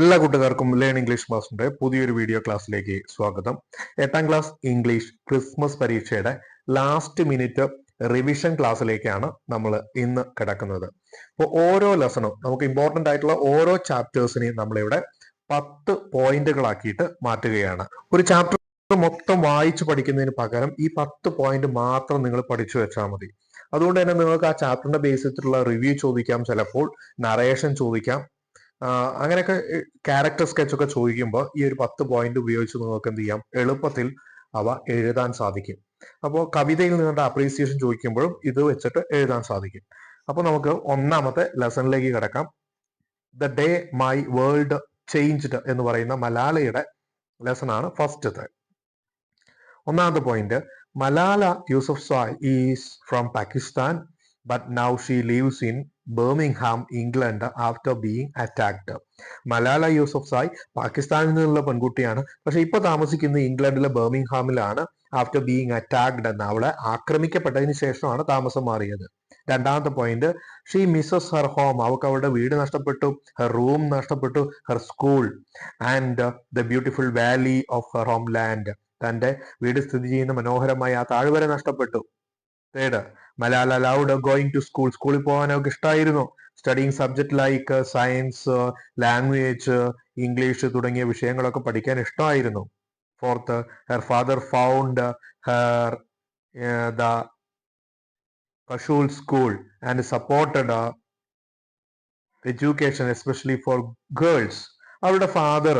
എല്ലാ കൂട്ടുകാർക്കും learn English മാസ്റ്ററിന്റെ പുതിയൊരു വീഡിയോ ക്ലാസ്സിലേക്ക് സ്വാഗതം. എട്ടാം ക്ലാസ് ഇംഗ്ലീഷ് ക്രിസ്മസ് പരീക്ഷയുടെ ലാസ്റ്റ് മിനിറ്റ് റിവിഷൻ ക്ലാസ്സിലേക്കാണ് നമ്മൾ ഇന്ന് കിടക്കുന്നത്. അപ്പോൾ ഓരോ ലെസണും നമുക്ക് ഇമ്പോർട്ടന്റ് ആയിട്ടുള്ള ഓരോ ചാപ്റ്റേഴ്സിനെയും നമ്മളിവിടെ പത്ത് പോയിന്റുകളാക്കിയിട്ട് മാറ്റുകയാണ്. ഒരു ചാപ്റ്റർ മൊത്തം വായിച്ചു പഠിക്കുന്നതിന് പകരം ഈ പത്ത് പോയിന്റ് മാത്രം നിങ്ങൾ പഠിച്ചു വെച്ചാൽ മതി. അതുകൊണ്ട് തന്നെ നിങ്ങൾക്ക് ആ ചാപ്റ്ററിന്റെ ബേസിലുള്ള റിവ്യൂ ചോദിക്കാം ചിലപ്പോൾ നറേഷൻ ചോദിക്കാം അങ്ങനെയൊക്കെ ക്യാരക്ടർ സ്കെച്ച് ഒക്കെ ചോദിക്കുമ്പോൾ ഈ ഒരു പത്ത് പോയിന്റ് ഉപയോഗിച്ച് നിങ്ങൾക്ക് എന്ത് ചെയ്യാം? എളുപ്പത്തിൽ അവ എഴുതാൻ സാധിക്കും. അപ്പോൾ കവിതയിൽ നിങ്ങളുടെ അപ്രീസിയേഷൻ ചോദിക്കുമ്പോഴും ഇത് വെച്ചിട്ട് എഴുതാൻ സാധിക്കും. അപ്പോൾ നമുക്ക് ഒന്നാമത്തെ ലെസണിലേക്ക് കിടക്കാം. The day my world changed എന്ന് പറയുന്ന മലാലയുടെ ലെസൺ ആണ് ഫസ്റ്റത്തെ ഒന്നാമത്തെ point Malala Yousafzai is from Pakistan but now she lives in Birmingham England after being attacked Malala Yousafzai പാകിസ്ഥാനിൽ നിന്നുള്ള പെൺകുട്ടിയാണ്. പക്ഷെ ഇപ്പൊ താമസിക്കുന്നത് ഇംഗ്ലണ്ടിലെ ബർമിംഗ്ഹാമിലാണ് ആഫ്റ്റർ ബീയിങ് അറ്റാക്ഡ് എന്ന്. അവളെ ആക്രമിക്കപ്പെട്ടതിന് ശേഷമാണ് താമസം മാറിയത്. രണ്ടാമത്തെ point she misses her home അവൾക്ക് അവളുടെ വീട് നഷ്ടപ്പെട്ടു ഹെർ റൂം നഷ്ടപ്പെട്ടു her school and the beautiful valley of her homeland തന്റെ വീട് സ്ഥിതി ചെയ്യുന്ന മനോഹരമായ ആ താഴ്വര നഷ്ടപ്പെട്ടു. Third Malayala loud going to school സ്കൂളിൽ പോകാനൊക്കെ ഇഷ്ടമായിരുന്നു studying subject like science language English തുടങ്ങിയ വിഷയങ്ങളൊക്കെ പഠിക്കാൻ ഇഷ്ടമായിരുന്നു fourth her father found her the കഷൂൾ school and supported education especially for girls അവരുടെ ഫാദർ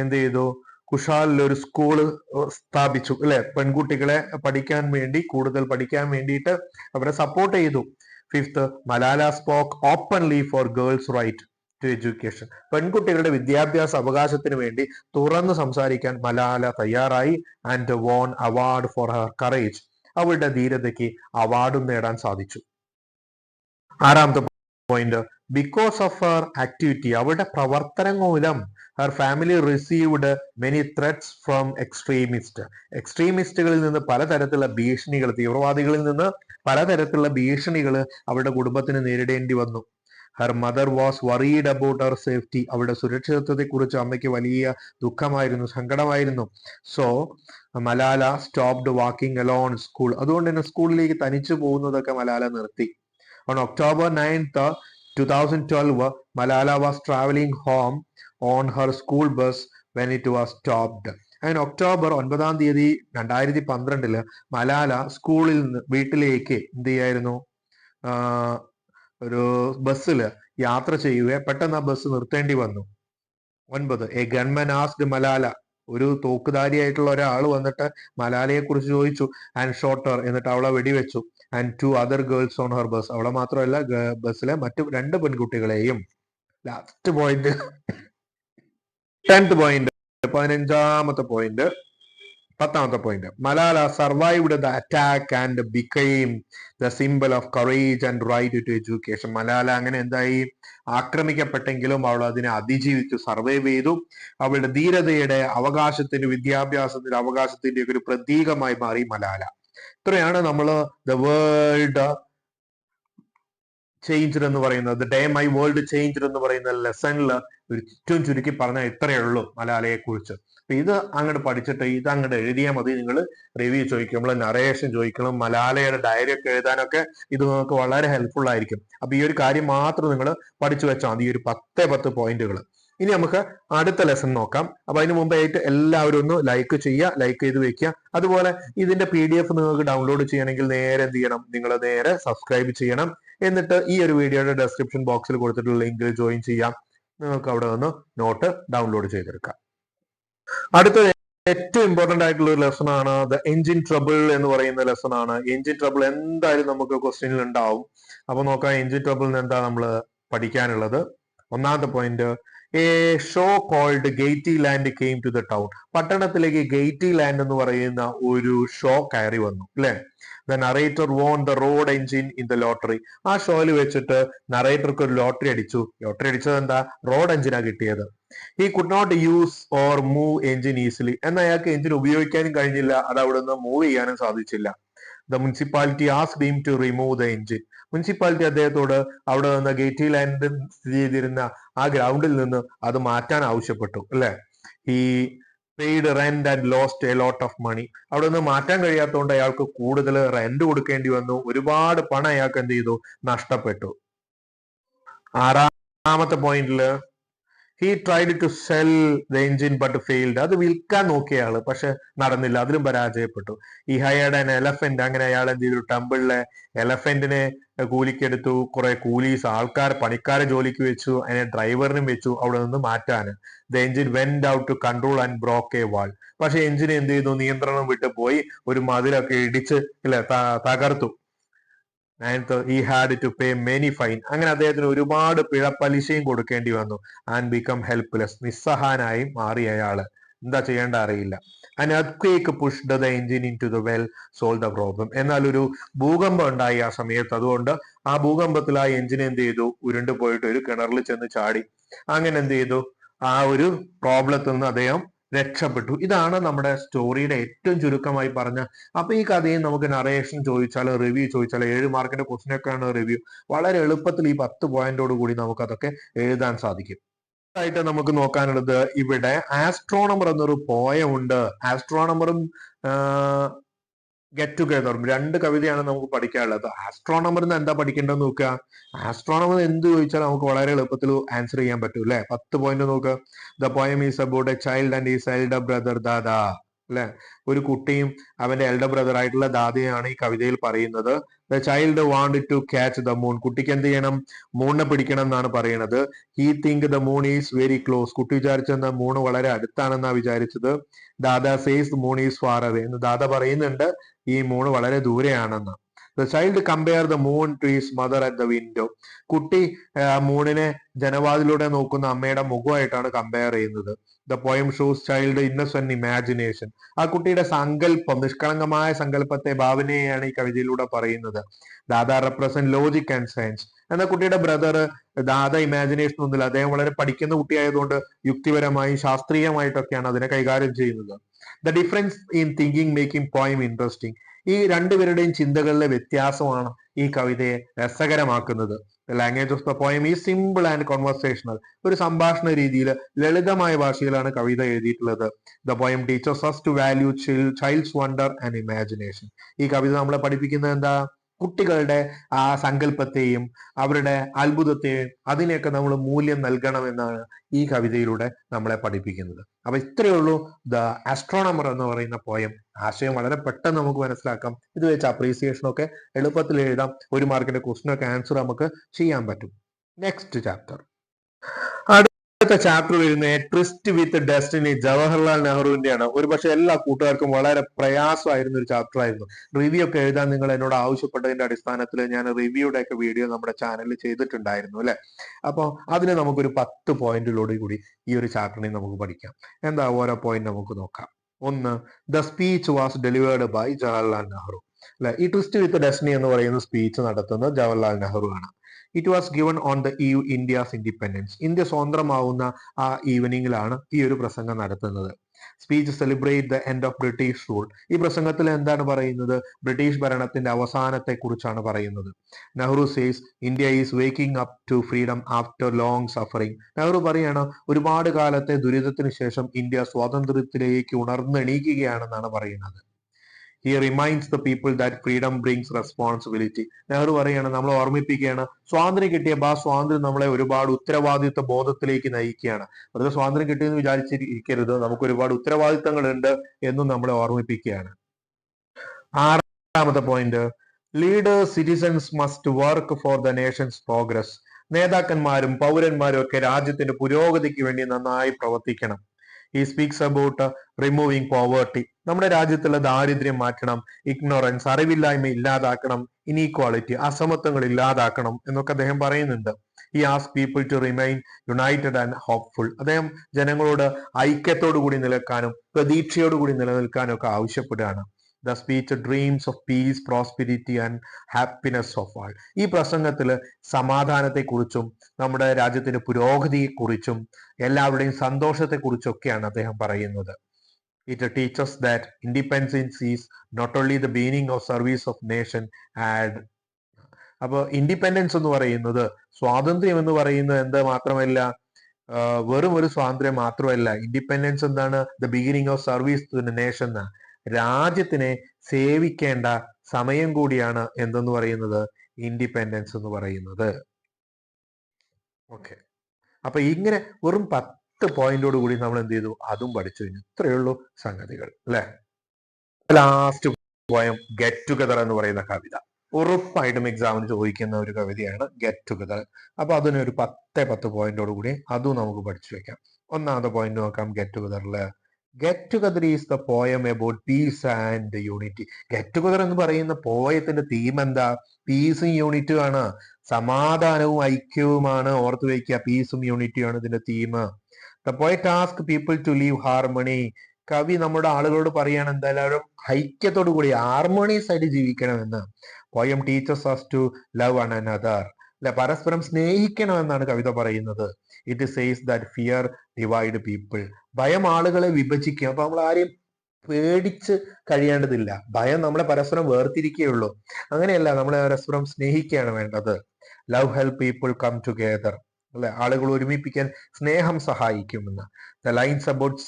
എന്ത് ചെയ്തു? കുഷാലിൽ ഒരു സ്കൂൾ സ്ഥാപിച്ചു അല്ലെ? പെൺകുട്ടികളെ പഠിക്കാൻ വേണ്ടി കൂടുതൽ പഠിക്കാൻ വേണ്ടിയിട്ട് അവരെ സപ്പോർട്ട് ചെയ്തു. Fifth Malala spoke openly for girls right to education പെൺകുട്ടികളുടെ വിദ്യാഭ്യാസ അവകാശത്തിന് വേണ്ടി തുറന്നു സംസാരിക്കാൻ മലാല തയ്യാറായി and won award for her courage അവളുടെ ധീരതയ്ക്ക് അവാർഡും നേടാൻ സാധിച്ചു. ആറാമത്തെ point because of her activity അവരുടെ പ്രവർത്തനം മൂലം her family received many threats from extremist എക്സ്ട്രീമിസ്റ്റുകളിൽ നിന്ന് പലതരത്തിലുള്ള ഭീഷണികൾ തീവ്രവാദികളിൽ നിന്ന് പലതരത്തിലുള്ള ഭീഷണികൾ അവരുടെ കുടുംബത്തിന് നേരിടേണ്ടി വന്നു. Her mother was worried about her safety അവരുടെ സുരക്ഷിതത്വത്തെ കുറിച്ച് അമ്മയ്ക്ക് വലിയ ദുഃഖമായിരുന്നു സങ്കടമായിരുന്നു. So Malala stopped walking alone school അതുകൊണ്ട് തന്നെ സ്കൂളിലേക്ക് തനിച്ചു പോകുന്നതൊക്കെ മലാല നിർത്തി. Ninth two thousand twelve Malala was travelling home on her school bus when it was stopped അങ്ങനെ ഒക്ടോബർ ഒൻപതാം തീയതി രണ്ടായിരത്തി പന്ത്രണ്ടിൽ മലാല സ്കൂളിൽ നിന്ന് വീട്ടിലേക്ക് എന്ത് ചെയ്യായിരുന്നു? ഒരു ബസ്സിൽ യാത്ര ചെയ്യുകയെ പെട്ടെന്ന് ആ ബസ് നിർത്തേണ്ടി വന്നു. ഒൻപത് എ ഗൺമൻ ആസ്ഡ് മലാല. ഒരു തോക്കുധാരിയായിട്ടുള്ള ഒരാൾ വന്നിട്ട് മലാലയെ കുറിച്ച് ചോദിച്ചു ആൻഡ് ഷോട്ടർ എന്നിട്ട് അവളെ വെടിവെച്ചു. And two other girls on her bus അവളെ മാത്രമല്ല ബസ്സിലെ മറ്റു രണ്ട് പെൺകുട്ടികളെയും ലാസ്റ്റ് പോയിന്റ് ടെൻത്ത് പോയിന്റ് പതിനഞ്ചാമത്തെ പോയിന്റ് പത്താമത്തെ point Malala survived the attack and became the symbol of courage and right to education Malala അങ്ങനെ എന്തായി? ആക്രമിക്കപ്പെട്ടെങ്കിലും അവൾ അതിനെ അതിജീവിച്ചു സർവൈവ് ചെയ്തു. അവളുടെ ധീരതയുടെ അവകാശത്തിന്റെ വിദ്യാഭ്യാസത്തിന്റെ അവകാശത്തിന്റെ ഒരു പ്രതീകമായി മാറി മലാല. ഇത്രയാണ് നമ്മൾ ദ വേൾഡ് ചേഞ്ച് എന്ന് പറയുന്നത്. The day my world change എന്ന് പറയുന്ന ലെസണിൽ ഒരു ചുറ്റും ചുരുക്കി പറഞ്ഞാൽ ഇത്രയേ ഉള്ളൂ മലയാളയെ കുറിച്ച് അപ്പൊ ഇത് അങ്ങോട്ട് പഠിച്ചിട്ട് ഇത് അങ്ങോട്ട് എഴുതിയാൽ മതി. നിങ്ങൾ റിവ്യൂ ചോദിക്കുമ്പോൾ നറേഷൻ ചോദിക്കണം. മലയാളയുടെ ഡയറി ഒക്കെ എഴുതാനൊക്കെ ഇത് നിങ്ങൾക്ക് വളരെ ഹെൽപ്ഫുൾ ആയിരിക്കും. അപ്പൊ ഈ ഒരു കാര്യം മാത്രം നിങ്ങൾ പഠിച്ചു വെച്ചാൽ മതി. ഈ ഒരു പത്തേ പത്ത് പോയിന്റുകൾ ഇനി നമുക്ക് അടുത്ത ലെസൺ നോക്കാം. അപ്പൊ അതിന് മുമ്പായിട്ട് എല്ലാവരും ഒന്ന് ലൈക്ക് ചെയ്യുക ലൈക്ക് ചെയ്ത് വെക്കുക. അതുപോലെ ഇതിന്റെ പി ഡി എഫ് നിങ്ങൾക്ക് ഡൗൺലോഡ് ചെയ്യണമെങ്കിൽ നേരെ എന്ത് ചെയ്യണം? നിങ്ങൾ നേരെ സബ്സ്ക്രൈബ് ചെയ്യണം. എന്നിട്ട് ഈ ഒരു വീഡിയോയുടെ ഡെസ്ക്രിപ്ഷൻ ബോക്സിൽ കൊടുത്തിട്ടുള്ള ലിങ്കിൽ ജോയിൻ ചെയ്യാം. നിങ്ങൾക്ക് അവിടെ നിന്ന് നോട്ട് ഡൗൺലോഡ് ചെയ്തെടുക്കാം. അടുത്ത ഏറ്റവും ഇമ്പോർട്ടന്റ് ആയിട്ടുള്ള ഒരു ലെസൺ ആണ് ദ എഞ്ചിൻ ട്രബിൾ എന്ന് പറയുന്ന ലെസൺ ആണ്. എഞ്ചിൻ ട്രബിൾ എന്തായാലും നമുക്ക് ക്വസ്റ്റ്യനിൽ ഉണ്ടാവും. അപ്പൊ നോക്കാം എഞ്ചിൻ ട്രബിളിന് എന്താ നമ്മൾ പഠിക്കാനുള്ളത്? ഒന്നാമത്തെ point show called Gaiety Land came to the town പട്ടണത്തിലേക്ക് ഗെയ്റ്റി ലാൻഡ് എന്ന് പറയുന്ന ഒരു ഷോ കയറി വന്നു അല്ലെ? The narrator won the road engine in the lottery ആ ഷോയിൽ വെച്ചിട്ട് നറേറ്റർക്ക് ഒരു ലോട്ടറി അടിച്ചു. ലോട്ടറി അടിച്ചത് എന്താ? റോഡ് എഞ്ചിനാ കിട്ടിയത്. He could not use or move engine easily എന്നാൽ അയാൾക്ക് എഞ്ചിൻ ഉപയോഗിക്കാനും കഴിഞ്ഞില്ല. അത് അവിടെ നിന്ന് മൂവ് ചെയ്യാനും സാധിച്ചില്ല. The municipality asked him to remove the engine municipality അദ്ദേഹത്തോട് അവിടെ നിന്ന് ഗേറ്റി ലാൻഡ് സ്ഥിതി ചെയ്തിരുന്ന ആ ഗ്രൗണ്ടിൽ നിന്ന് അത് മാറ്റാൻ ആവശ്യപ്പെട്ടു അല്ലെ? He paid rent and lost a lot of money അവിടെ നിന്ന് മാറ്റാൻ കഴിയാത്തതുകൊണ്ട് അയാൾക്ക് കൂടുതൽ റെന്റ് കൊടുക്കേണ്ടി വന്നു. ഒരുപാട് പണം അയാൾക്ക് എന്ത് ചെയ്തു? നഷ്ടപ്പെട്ടു. ആറാമത്തെ പോയിന്റിൽ he tried to sell the engine but failed അത് വിൽക്കാൻ നോക്കിയ ആൾ പക്ഷെ നടന്നില്ല. അതിലും പരാജയപ്പെട്ടു. ഈ ഹയർഡ് ആൻ എലഫന്റ് അങ്ങനെ അയാൾ എന്ത് ചെയ്തു? ടെമ്പിളിലെ എലഫന്റിനെ കൂലിക്കെടുത്തു. കുറെ കൂലീസ് ആൾക്കാർ പണിക്കാരെ ജോലിക്ക് വെച്ചു. അതിനെ ഡ്രൈവറിനും വെച്ചു അവിടെ നിന്ന് മാറ്റാന് the engine went out to control and broke a wall പക്ഷെ എഞ്ചിൻ എന്ത് ചെയ്തു? നിയന്ത്രണം വിട്ടു പോയി. ഒരു മതിലൊക്കെ ഇടിച്ച് ഇല്ല തകർത്തു. Ninth he had to pay many fine അങ്ങനെ അദ്ദേഹത്തിന് ഒരുപാട് പിഴ പലിശയും കൊടുക്കേണ്ടി വന്നു. ആൻഡ് ബിക്കം ഹെൽപ്ലെസ് നിസ്സഹാനായി മാറി അയാൾ. എന്താ ചെയ്യേണ്ട അറിയില്ല. And അത്വേക്ക് push the engine into the well solve the problem എന്നാൽ ഒരു ഭൂകമ്പം ഉണ്ടായി ആ സമയത്ത്. അതുകൊണ്ട് ആ ഭൂകമ്പത്തിൽ ആ എഞ്ചിൻ എന്ത് ചെയ്തു? ഉരുണ്ടു പോയിട്ട് ഒരു കിണറിൽ ചെന്ന് ചാടി. അങ്ങനെ എന്ത് ചെയ്തു? ആ ഒരു പ്രോബ്ലത്തിൽ നിന്ന് അദ്ദേഹം രക്ഷപ്പെട്ടു. ഇതാണ് നമ്മുടെ സ്റ്റോറിയുടെ ഏറ്റവും ചുരുക്കമായി പറഞ്ഞ അപ്പൊ ഈ കഥയും നമുക്ക് നറേഷൻ ചോദിച്ചാൽ റിവ്യൂ ചോദിച്ചാൽ ഏഴ് മാർക്കിന്റെ ക്വസ്റ്റൻ ഒക്കെയാണ് റിവ്യൂ വളരെ എളുപ്പത്തിൽ ഈ പത്ത് പോയിന്റോട് കൂടി നമുക്ക് അതൊക്കെ എഴുതാൻ സാധിക്കും. ആയിട്ട് നമുക്ക് നോക്കാനുള്ളത് ഇവിടെ ആസ്ട്രോണമർ എന്നൊരു പോയം ഉണ്ട്. ആസ്ട്രോണമറും ഗെറ്റ് ടുഗെദറും രണ്ട് കവിതയാണ് നമുക്ക് പഠിക്കാനുള്ളത്. ആസ്ട്രോണമറിന് എന്താ പഠിക്കേണ്ടത് നോക്കുക? ആസ്ട്രോണമർ എന്ത് ചോദിച്ചാൽ നമുക്ക് വളരെ എളുപ്പത്തിൽ ആൻസർ ചെയ്യാൻ പറ്റും അല്ലെ? പത്ത് പോയിന്റ് നോക്കുക the poem is about a child and his elder brother Dada അല്ലെ? ഒരു കുട്ടിയും അവന്റെ എൽഡർ ബ്രദർ ആയിട്ടുള്ള ദാദയാണ് ഈ കവിതയിൽ പറയുന്നത്. The child want to catch the moon കുട്ടിക്ക് എന്ത് ചെയ്യണം? മൂണിനെ പിടിക്കണം എന്നാണ് പറയുന്നത്. He think the moon is very close കുട്ടി വിചാരിച്ചെന്ന മൂണ് വളരെ അടുത്താണെന്നാണ് വിചാരിച്ചത്. Dada says the moon is far away എന്ന് ദാദ പറയുന്നുണ്ട്. ഈ മൂണ് വളരെ ദൂരെയാണെന്ന്. The child compare the moon to his mother at the window കുട്ടി മൂണിനെ ജനവാതിലൂടെ നോക്കുന്ന അമ്മയുടെ മുഖമായിട്ടാണ് കമ്പയർ ചെയ്യുന്നത്. The poem shows child innocent imagination ആ കുട്ടിയുടെ സങ്കല്പം നിഷ്കളങ്കമായ സങ്കല്പത്തെ ഭാവനയെയാണ് ഈ കവിതയിലൂടെ പറയുന്നത്. Dada represent logic and science എന്നാൽ കുട്ടിയുടെ ബ്രദർ ദാദ ഇമാജിനേഷൻ ഒന്നുമില്ല. അദ്ദേഹം വളരെ പഠിക്കുന്ന കുട്ടിയായതുകൊണ്ട് യുക്തിപരമായി ശാസ്ത്രീയമായിട്ടൊക്കെയാണ് അതിനെ കൈകാര്യം ചെയ്യുന്നത്. The difference in thinking making poem interesting ഈ രണ്ടുപേരുടെയും ചിന്തകളിലെ വ്യത്യാസമാണ് ഈ കവിതയെ രസകരമാക്കുന്നത്. Language of the poem is simple and conversational ഒരു സംഭാഷണ രീതിയിൽ ലളിതമായ ഭാഷയിലാണ് കവിത എഴുതിയിട്ടുള്ളത്. The poem teaches first value child's wonder and imagination ഈ കവിത നമ്മളെ പഠിപ്പിക്കുന്നത് എന്താ? കുട്ടികളുടെ ആ സങ്കല്പത്തെയും അവരുടെ അത്ഭുതത്തെയും അതിനെയൊക്കെ നമ്മൾ മൂല്യം നൽകണമെന്നാണ് ഈ കവിതയിലൂടെ നമ്മളെ പഠിപ്പിക്കുന്നത്. അപ്പൊ ഇത്രയേ ഉള്ളൂ. ദ ആസ്ട്രോണമർ എന്ന് പറയുന്ന പോയം ആശയം വളരെ പെട്ടെന്ന് നമുക്ക് മനസ്സിലാക്കാം. ഇത് വെച്ച് അപ്രീസിയേഷൻ ഒക്കെ എളുപ്പത്തിൽ എഴുതാം. ഒരു മാർക്കിന്റെ ക്വസ്റ്റിനൊക്കെ ആൻസർ നമുക്ക് ചെയ്യാൻ പറ്റും. നെക്സ്റ്റ് ചാപ്റ്റർ അടുത്ത ചാപ്റ്റർ വരുന്നത് ട്രിസ്റ്റ് വിത്ത് ഡെസ്റ്റിനി ജവഹർലാൽ നെഹ്റുവിന്റെയാണ്. ഒരു പക്ഷെ എല്ലാ കൂട്ടുകാർക്കും വളരെ പ്രയാസമായിരുന്ന ഒരു ചാപ്റ്റർ ആയിരുന്നു. റിവ്യൂ ഒക്കെ എഴുതാൻ നിങ്ങൾ എന്നോട് ആവശ്യപ്പെട്ടതിന്റെ അടിസ്ഥാനത്തിൽ ഞാൻ റിവ്യൂടെ ഒക്കെ വീഡിയോ നമ്മുടെ ചാനലിൽ ചെയ്തിട്ടുണ്ടായിരുന്നു അല്ലെ? അപ്പോൾ അതിന് നമുക്കൊരു പത്ത് പോയിന്റിലൂടെ കൂടി ഈ ഒരു ചാപ്റ്ററിനെ നമുക്ക് പഠിക്കാം. എന്താ ഓരോ പോയിന്റ് നമുക്ക് നോക്കാം. ഒന്ന് the speech was delivered by Jawaharlal Nehru. അല്ലെ? ഈ ട്വിസ്റ്റ് വിത്ത് ഡെസ്റ്റിനി എന്ന് പറയുന്ന സ്പീച്ച് നടത്തുന്നത് ജവഹർലാൽ നെഹ്റു ആണ് it was given on the eve India's independence India സ്വതന്ത്രമാവുന്ന ആ ഈവനിങ്ങിലാണ് ഈ ഒരു പ്രസംഗം നടത്തുന്നത്. Speech celebrate the end of British rule ഈ പ്രസംഗത്തിൽ എന്താണ് പറയുന്നത്? ബ്രിട്ടീഷ് ഭരണത്തിന്റെ അവസാനത്തെ കുറിച്ചാണ് പറയുന്നത്. Nehru says India is waking up to freedom after long suffering Nehru പറയാണ് ഒരുപാട് കാലത്തെ ദുരിതത്തിന് ശേഷം ഇന്ത്യ സ്വാതന്ത്ര്യത്തിലേക്ക് ഉണർന്നെണീക്കുകയാണെന്നാണ് പറയുന്നത്. He reminds the people that freedom brings responsibility Nehru പറയാണ് നമ്മൾ ഓർമ്മിപ്പിക്കുകയാണ്. സ്വാതന്ത്ര്യം കിട്ടിയപ്പോൾ ആ സ്വാതന്ത്ര്യം നമ്മളെ ഒരുപാട് ഉത്തരവാദിത്വ ബോധത്തിലേക്ക് നയിക്കുകയാണ്. വെറുതെ സ്വാതന്ത്ര്യം കിട്ടിയെന്ന് വിചാരിച്ചിരിക്കരുത്. നമുക്ക് ഒരുപാട് ഉത്തരവാദിത്തങ്ങളുണ്ട് എന്നും നമ്മളെ ഓർമ്മിപ്പിക്കുകയാണ്. ആറാമത്തെ point leaders citizens must work for the nation's progress നേതാക്കന്മാരും പൗരന്മാരും ഒക്കെ രാജ്യത്തിന്റെ പുരോഗതിക്ക് വേണ്ടി നന്നായി പ്രവർത്തിക്കണം. ഈ സ്പീക്സ് അബൌട്ട് റിമൂവിങ് പോവേർട്ടി നമ്മുടെ രാജ്യത്തുള്ള ദാരിദ്ര്യം മാറ്റണം ഇഗ്നോറൻസ് അറിവില്ലായ്മ ഇല്ലാതാക്കണം ഇനീക്വാളിറ്റി അസമത്വങ്ങൾ ഇല്ലാതാക്കണം എന്നൊക്കെ അദ്ദേഹം പറയുന്നുണ്ട്. He as people to remain united and hopeful അദ്ദേഹം ജനങ്ങളോട് ഐക്യത്തോടു കൂടി നിലക്കാനും പ്രതീക്ഷയോടു കൂടി നിലനിൽക്കാനും ഒക്കെ ആവശ്യപ്പെടുകയാണ്. The speech dreams of peace prosperity and happiness of all ഈ പ്രസംഗത്തിൽ സമാധാനത്തെക്കുറിച്ചും നമ്മുടെ രാജ്യത്തിന്റെ പുരോഗതിയെക്കുറിച്ചും എല്ലാവരുടെയും സന്തോഷത്തെക്കുറിച്ചൊക്കെയാണ് അദ്ദേഹം പറയുന്നത്. It teaches that independence is not only the beginning of service of nation add അപ്പോൾ ഇൻഡിപെൻഡൻസ് എന്ന് പറയുന്നത് സ്വാതന്ത്ര്യം എന്ന് പറയുന്നത് എന്ത് മാത്രമല്ല വെറും ഒരു സ്വാതന്ത്ര്യം മാത്രമല്ല. ഇൻഡിപെൻഡൻസ് എന്താണ്? The beginning of service to nation എന്ന് രാജ്യത്തിനെ സേവിക്കേണ്ട സമയം കൂടിയാണ് എന്തെന്ന് പറയുന്നത്? ഇൻഡിപെൻഡൻസ് എന്ന് പറയുന്നത്. ഓക്കെ അപ്പൊ ഇങ്ങനെ വെറും പത്ത് പോയിന്റോട് കൂടി നമ്മൾ എന്ത് ചെയ്തു? അതും പഠിച്ചു ഇത്രയേ ഉള്ളൂ സംഗതികൾ അല്ലെ? ലാസ്റ്റ് പോയം ഗെറ്റ് ടുഗദർ എന്ന് പറയുന്ന കവിത. ഉറപ്പായിട്ടും എക്സാമിന് ചോദിക്കുന്ന ഒരു കവിതയാണ് ഗെറ്റ് ടുഗദർ അപ്പൊ അതിനൊരു പത്തേ പത്ത് പോയിന്റോട് കൂടി അതും നമുക്ക് പഠിച്ചു വെക്കാം. ഒന്നാമത്തെ പോയിന്റ് നോക്കാം get ടുഗദറിൽ get together is the poem about peace and unity get together എന്ന് പറയുന്ന പോയത്തിന്റെ തീം എന്താ? പീസും യൂണിറ്റും ആണ്. സമാധാനവും ഐക്യവുമാണ് ഓർത്തു വയ്ക്കുക പീസും യൂണിറ്റിയും ആണ് ഇതിന്റെ തീം ദ പോയറ്റ് ടാസ്ക് പീപ്പിൾ ടു ലീവ് ഹാർമണി കവി നമ്മുടെ ആളുകളോട് പറയാണ് എന്തായാലും ഐക്യത്തോടു കൂടി ഹാർമോണിയസ് ആയിട്ട് ജീവിക്കണമെന്ന്. Poem teaches us to love one another അല്ലെ പരസ്പരം സ്നേഹിക്കണമെന്നാണ് കവിത പറയുന്നത്. It says that fear divide people ഭയം ആളുകളെ വിഭജിക്കും. അപ്പൊ നമ്മൾ ആരെയും പേടിച്ച് കഴിയേണ്ടതില്ല. ഭയം നമ്മളെ പരസ്പരം വേർതിരിക്കുകയുള്ളൂ. അങ്ങനെയല്ല നമ്മളെ പരസ്പരം സ്നേഹിക്കുകയാണ് വേണ്ടത്. Love help people come together അല്ലെ? ആളുകൾ ഒരുമിപ്പിക്കാൻ സ്നേഹം സഹായിക്കുമെന്ന്. The lines about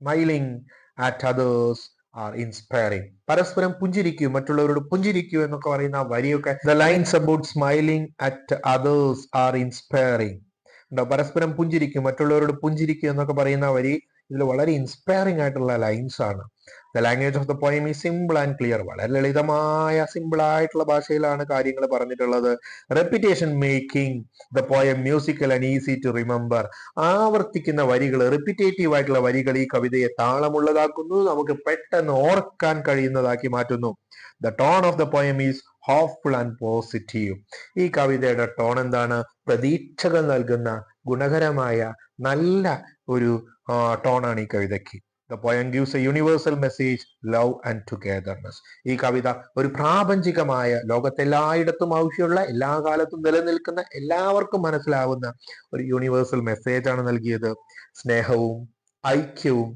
smiling at others are inspiring പരസ്പരം പുഞ്ചിരിക്കൂ മറ്റുള്ളവരോട് പുഞ്ചിരിക്കൂ എന്നൊക്കെ പറയുന്ന വരിയൊക്കെ the lines about smiling at others are inspiring ഉണ്ടോ പരസ്പരം പുഞ്ചിരിക്കും മറ്റുള്ളവരോട് പുഞ്ചിരിക്കൂ എന്നൊക്കെ പറയുന്ന വരി ഇതിൽ വളരെ ഇൻസ്പയറിംഗ് ആയിട്ടുള്ള ലൈൻസ് ആണ്. The language of the poem ഈ സിമ്പിൾ ആൻഡ് ക്ലിയർ വളരെ ലളിതമായ സിമ്പിൾ ആയിട്ടുള്ള ഭാഷയിലാണ് കാര്യങ്ങൾ പറഞ്ഞിട്ടുള്ളത്. Repetition making the poem musical and easy to remember ആവർത്തിക്കുന്ന വരികൾ റിപ്പിറ്റേറ്റീവ് ആയിട്ടുള്ള വരികൾ ഈ കവിതയെ താളമുള്ളതാക്കുന്നു നമുക്ക് പെട്ടെന്ന് ഓർക്കാൻ കഴിയുന്നതാക്കി മാറ്റുന്നു. The tone of the poem is hopeful and positive ഈ കവിതയുടെ ടോൺ എന്താണ്? പ്രതീക്ഷകൾ നൽകുന്ന ഗുണകരമായ നല്ല ഒരു ടോണാണ് ഈ കവിതയ്ക്ക്. The poem gives a universal message love and togetherness ഈ കവിത ഒരു പ്രാപഞ്ചികമായ ലോകത്തെല്ലായിടത്തും ആവശ്യമുള്ള എല്ലാ കാലത്തും നിലനിൽക്കുന്ന എല്ലാവർക്കും മനസ്സിലാവുന്ന ഒരു യൂണിവേഴ്സൽ മെസ്സേജ് ആണ് നൽകിയത്. സ്നേഹവും ഐക്യവും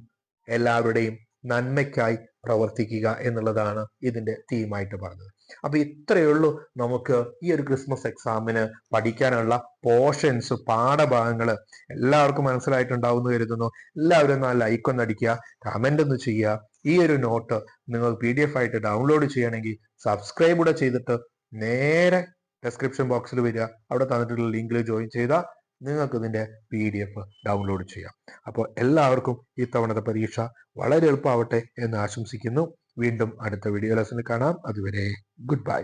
എല്ലാവരുടെയും നന്മയ്ക്കായി പ്രവർത്തിക്കുക എന്നുള്ളതാണ് ഇതിന്റെ തീമായിട്ട് പറഞ്ഞത്. അപ്പൊ ഇത്രയേ ഉള്ളൂ നമുക്ക് ഈ ഒരു ക്രിസ്മസ് എക്സാമിന് പഠിക്കാനുള്ള പോർഷൻസ് പാഠഭാഗങ്ങൾ എല്ലാവർക്കും മനസ്സിലായിട്ടുണ്ടാവും എന്ന് കരുതുന്നു. എല്ലാവരും ഒന്ന് ലൈക്ക് ഒന്ന് അടിക്കുക കമന്റ് ഒന്ന് ചെയ്യുക. ഈ ഒരു നോട്ട് നിങ്ങൾ പി ഡി എഫ് ആയിട്ട് ഡൗൺലോഡ് ചെയ്യണമെങ്കിൽ സബ്സ്ക്രൈബ് കൂടെ ചെയ്തിട്ട് നേരെ ഡെസ്ക്രിപ്ഷൻ ബോക്സിൽ വരിക. അവിടെ തന്നിട്ടുള്ള ലിങ്കിൽ ജോയിൻ ചെയ്താൽ നിങ്ങൾക്ക് ഇതിന്റെ പി ഡി എഫ് ഡൗൺലോഡ് ചെയ്യാം. അപ്പോൾ എല്ലാവർക്കും ഇത്തവണത്തെ പരീക്ഷ വളരെ എളുപ്പമാവട്ടെ എന്ന് ആശംസിക്കുന്നു. വീണ്ടും അടുത്ത വീഡിയോ ലെസണിൽ കാണാം. അതുവരെ ഗുഡ് ബൈ